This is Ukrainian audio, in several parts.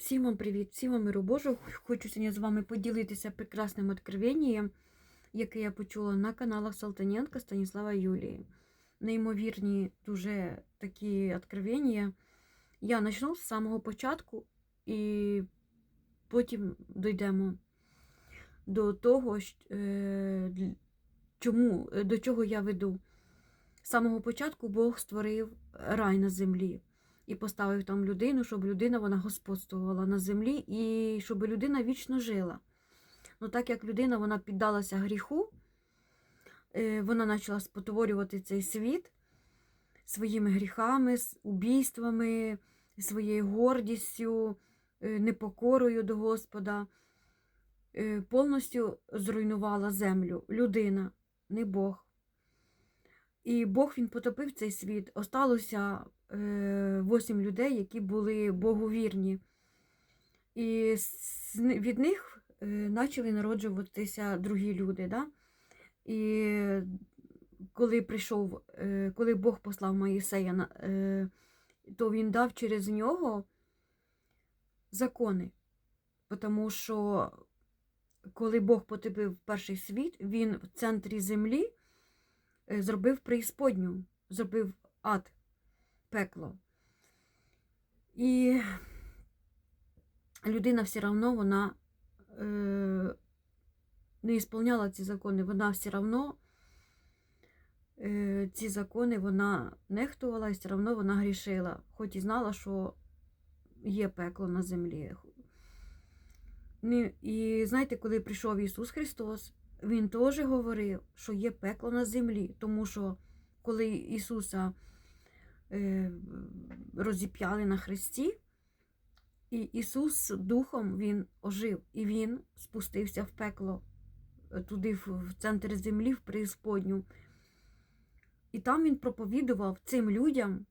Всім вам привіт, всім вам миру Божого. Хочу сьогодні з вами поділитися прекрасним откровенням, яке я почула на каналах Салтаненка Станіслава Юлії. Неймовірні дуже такі откровення. Я почну з самого початку і потім дійдемо до того, е, чому, е, до чого я веду. З самого початку Бог створив рай на землі і поставив там людину, щоб людина вона господствувала на землі і щоб людина вічно жила. Ну, так як людина вона піддалася гріху, е, вона почала спотворювати цей світ своїми гріхами, убійствами, своєю гордістю, е, непокорою до Господа, е, повністю зруйнувала землю. Людина, не Бог. І Бог він потопив цей світ. Осталося е, людей, які були боговірні. І від них е, почали народжуватися другі люди. Да? І коли прийшов, е, коли Бог послав Моїсея, е, то він дав через нього закони. Тому що коли Бог потопив перший світ, він в центрі землі е, зробив преісподню, зробив ад, пекло. І людина все одно вона е, не ісполняла ці закони, вона все одно е, ці закони вона нехтувала і все одно вона грішила, хоч і знала, що є пекло на землі. І знаєте, коли прийшов Ісус Христос, Він теж говорив, що є пекло на землі, тому що коли Ісуса е, розіп'яли на хресті, і Ісус Духом Він ожив, і Він спустився в пекло, е, туди, в центр землі, в преісподню. І там Він проповідував цим людям,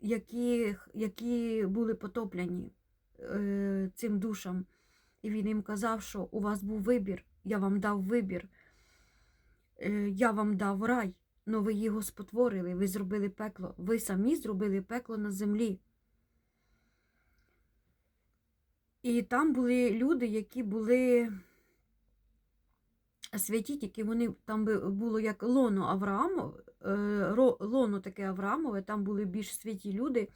які, які були потоплені е, цим душам. І він їм казав, що у вас був вибір, я вам дав вибір, Е, я вам дав рай, але ви його спотворили, ви зробили пекло, ви самі зробили пекло на землі. І там були люди, які були святі, тільки вони там було як лоно Авраамове, е, лоно таке Авраамове, там були більш святі люди,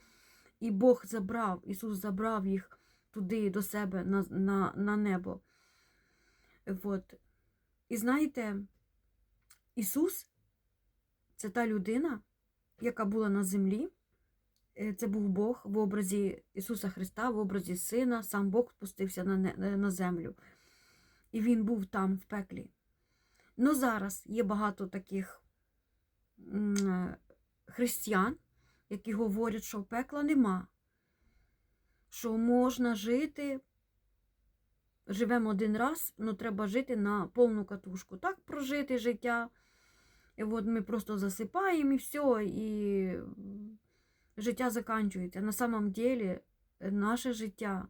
і Бог забрав, Ісус забрав їх туди до себе на, на, на небо. От. І знаєте, Ісус це та людина, яка була на землі. Е, Це був Бог в образі Ісуса Христа, в образі Сина, сам Бог спустився на, на землю. І Він був там, в пеклі. Ну зараз є багато таких е, християн, які говорять, що пекла нема, що можна жити, живемо один раз, але треба жити на повну катушку. Так прожити життя. І от ми просто засипаємо і все, і життя закінчується. На самом деле наше життя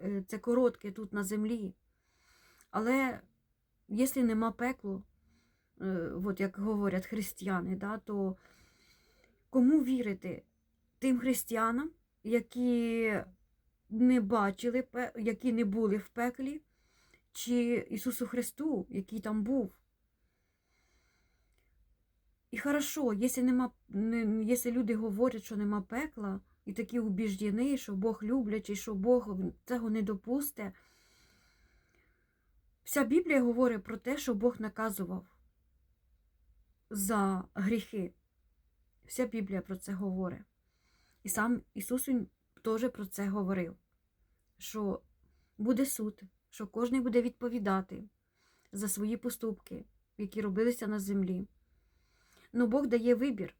е, це коротке тут на землі. Але якщо нема пеклу, е, от як говорять християни, да, то кому вірити? Тим християнам, які не бачили, які не були в пеклі, чи Ісусу Христу, який там був. І хорошо, якщо, нема, якщо люди говорять, що нема пекла, і такі убіждені, що Бог люблячий, що Бог цього не допусте. Вся Біблія говорить про те, що Бог наказував за гріхи. Вся Біблія про це говорить. І сам Ісус теж про це говорив, що буде суд, що кожен буде відповідати за свої поступки, які робилися на землі. Ну, Бог дає вибір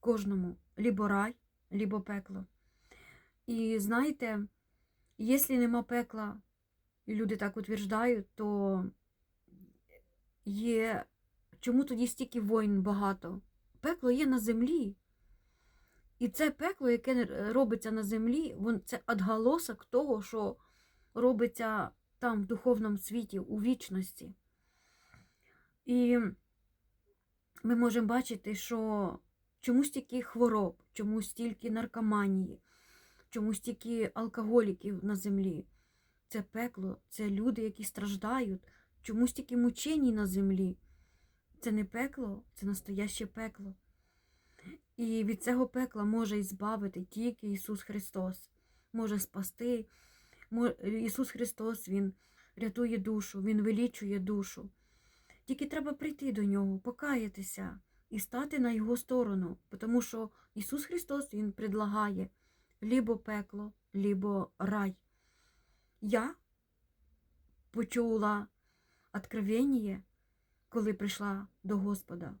кожному лібо рай, лібо пекло. І знаєте, якщо нема пекла, і люди так утверждають, то є. Чому тоді стільки воїн багато? Пекло є на землі. І це пекло, яке робиться на землі, це відголосок того, що робиться там, в духовному світі, у вічності. І ми можемо бачити, що чому стільки хвороб, чому стільки наркоманії, чому стільки алкоголіків на землі. Це пекло, це люди, які страждають. Чому стільки мучень на землі? Це не пекло, це настояще пекло. І від цього пекла може ізбавити тільки Ісус Христос, може спасти. Ісус Христос, Він рятує душу, Він вилічує душу. Тільки треба прийти до Нього, покаятися і стати на Його сторону, тому що Ісус Христос Він предлагає лібо пекло, лібо рай. Я почула откровення, коли прийшла до Господа.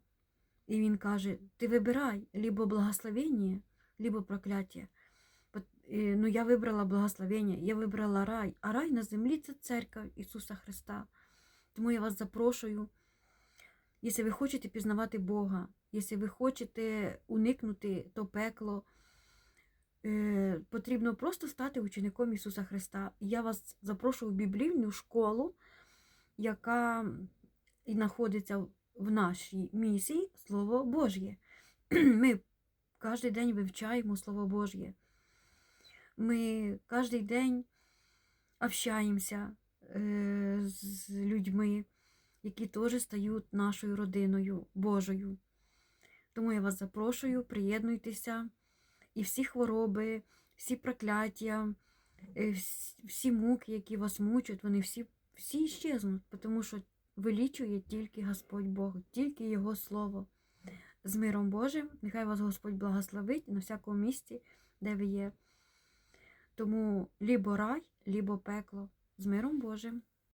І він каже: ти вибирай либо благословення, либо прокляття. Е, Ну, я вибрала благословення, я вибрала рай, а рай на землі це церква Ісуса Христа. Тому я вас запрошую, якщо ви хочете пізнавати Бога, якщо ви хочете уникнути то пекло, е, потрібно просто стати учеником Ісуса Христа. Я вас запрошую в біблійну школу, яка знаходиться в нашій місії Слово Божє. Ми кожен день вивчаємо Слово Божє. Ми кожен день общаємося е, з людьми, які теж стають нашою родиною Божою. Тому я вас запрошую, приєднуйтеся, і всі хвороби, всі прокляття, е, всі муки, які вас мучать, вони всі, всі щезнуть, тому що вилічує тільки Господь Бог, тільки Його Слово. З миром Божим, нехай вас Господь благословить на всякому місці, де ви є. Тому лібо рай, лібо пекло. З миром Божим.